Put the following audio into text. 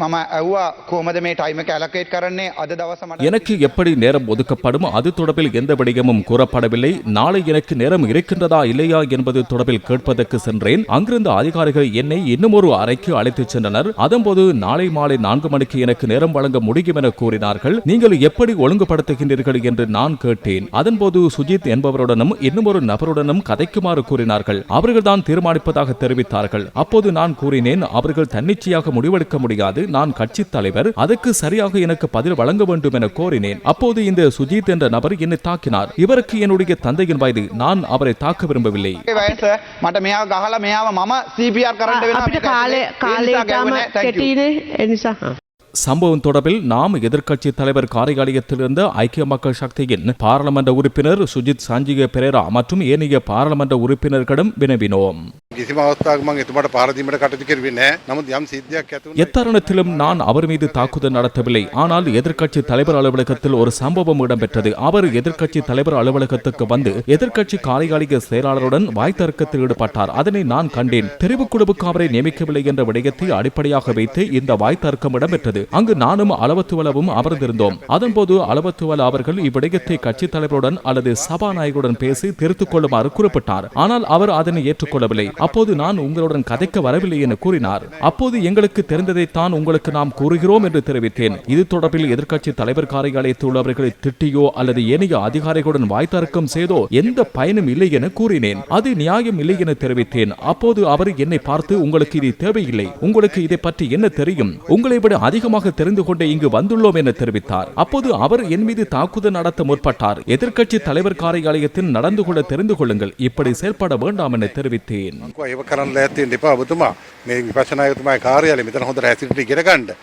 මම ඇව්වා කෝමද මේ ටයිම කැලකේට් කරන්නේ අද දවස මට எனக்கு எப்படி நேரம் ஒதுக்கப்படும் அது தொடர்பில் எந்த விடயமும் கூறப்படவில்லை நாளை எனக்கு நேரம் இருக்கின்றதா இல்லையா என்பது தொடர்பில் கேட்பதற்கு சென்றேன் அங்கிருந்த அதிகாரிகள் என்னை இன்னும் ஒரு அறைக்கு அழைத்துச் சென்றனர் அதன்போது நாளை மாலை நான்கு மணிக்கு எனக்கு நேரம் வழங்க முடியும் என கூறினார்கள் நீங்கள் எப்படி ஒழுங்குபடுத்துகின்றீர்கள் என்று நான் கேட்டேன் அதன்போது சுஜித் என்பவருடனும் இன்னும் ஒரு நபருடனும் கதைக்குமாறு கூறினார்கள் அவர்கள்தான் தீர்மானிப்பதாக தெரிவித்தார்கள் அப்போது நான் கூறினேன் அவர்கள் தன்னிச்சையாக முடிவெடுக்க முடியாது நான் கட்சி தலைவர் அதுக்கு சரியாக எனக்கு பதில் வழங்க வேண்டும் என கோரினேன். அப்போது இந்த சுஜித் என்ற நபர் என்னை தாக்கினார். இவருக்கு என்னுடைய தந்தையின் வயது. நான் அவரை தாக்க விரும்பவில்லை. சம்பவம் தொடர்பில் நாம் எதிர்க்கட்சி தலைவர் காரியாலயத்திலிருந்து ஐக்கிய மக்கள் சக்தியின் பாராளுமன்ற உறுப்பினர் சுஜித் சஞ்சீக பெரேரா மற்றும் ஏனைய பாராளுமன்ற உறுப்பினர்களிடம் வினவினோம். කිසිම අවස්ථාවක් මම එතුමාට පාරදීමට කටයුතු කරුවේ නැහැ. නමුත් යම් සිද්ධියක් ඇති වුණා. எத்தருணத்திலும் நான் அவர் மீது தாக்குதல் நடத்தவில்லை ஆனால் எதிர்க்கட்சி தலைவர் அலுவலகத்தில் ஒரு சம்பவம் இடம்பெற்றது அவர் எதிர்க்கட்சி தலைவர் அலுவலகத்துக்கு வந்து எதிர்க்கட்சி காரியாலய செயலாளருடன் வாய்த்தர்க்கத்தில் ஈடுபட்டார் அதனை நான் கண்டேன் தெரிவுக்குழுவுக்கு அவரை நியமிக்கவில்லை என்ற விடயத்தை அடிப்படையாக வைத்து இந்த வாய்த்தர்க்கம் இடம்பெற்றது அங்கு நானும் அளவத்துவலவும் அமர்ந்திருந்தோம் அதன்போது அளவத்துவல அவர்கள் இவ்விடயத்தை கட்சி தலைவருடன் அல்லது சபாநாயகருடன் பேசி திருத்திக் கொள்ளுமாறு குறிப்பிட்டார் ஆனால் அவர் அதனை ஏற்றுக்கொள்ளவில்லை அப்போது நான் உங்களுடன் கதைக்க வரவில்லை என கூறினார். அப்போது எங்களுக்கு தெரிந்ததைத்தான் உங்களுக்கு நாம் கூறுகிறோம் என்று தெரிவித்தேன். இது தொடர்பில் எதிர்க்கட்சி தலைவர் காரியாலயத்தில் உள்ளவர்களை திட்டியோ அல்லது ஏனைய அதிகாரிகளுடன் வாய்த்தர்க்கம் செய்தோ எந்த பயனும் இல்லை என கூறினேன். அது நியாயம் இல்லை என தெரிவித்தேன். அப்போது அவர் என்னை பார்த்து உங்களுக்கு இது தேவையில்லை. உங்களுக்கு இதை பற்றி என்ன தெரியும்? உங்களை விட அதிகமாக தெரிந்து கொண்டே இங்கு வந்துள்ளோம் என தெரிவித்தார். அப்போது அவர் என் மீது தாக்குதல் நடத்த முற்பட்டார். எதிர்க்கட்சி தலைவர் காரியாலயத்தில் நடந்து கொள்ள தெரிந்து கொள்ளுங்கள். இப்படி செயல்பட வேண்டாம் என தெரிவித்தேன். ඒව කරන්න ලෑස්ති වෙන්න එපා ඔබතුමා. මේ විපස්සනායකතුමාගේ කාර්යාලය මෙතන හොඳට හැසිරෙන්න ඉගෙන ගන්න.